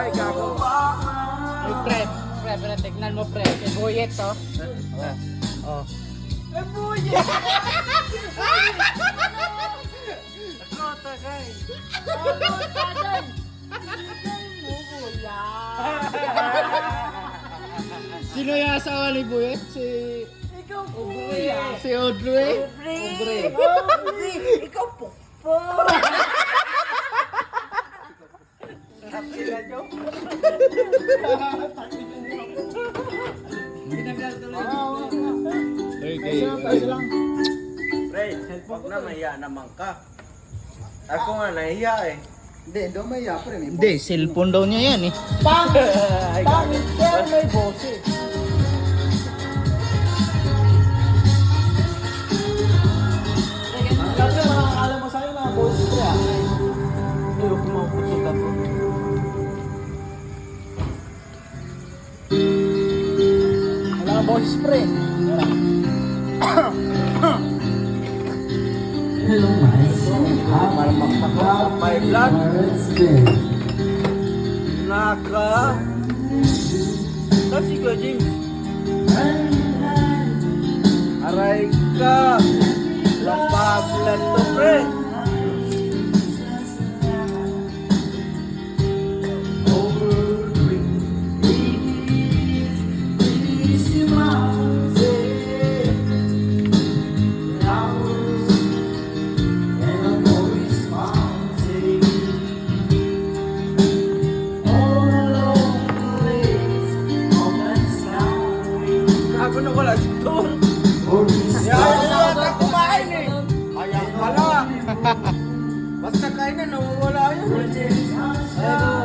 Ay, gago. Ay, pre, pre, pre, tignan mo pre. Si Buyet to. Oh. Sino yung asawa ni Buyet? Si... Ikaw po yan. Si Audrey? Aubrey. Aubrey. Ikaw po. Okay. Pre, wag na mahiya naman ka. Ako nga nahiya eh. Hindi, may yapre. May Hindi, cellphone daw niya yan eh. Pangit. Pangit. Pero may boses. Kasi makakala mo sa'yo mga boys ko ah. Ayaw ko mapusog ako. Wala kang boys pre. Para magpapakot my blood. Naka. Kasi ko, James. Aray ka. Lapablan to, pre. Ano na wala si Tor. Ayaw na yata kumain eh. Ayaw pala. Basta kain na, nawawala yun. Ayaw.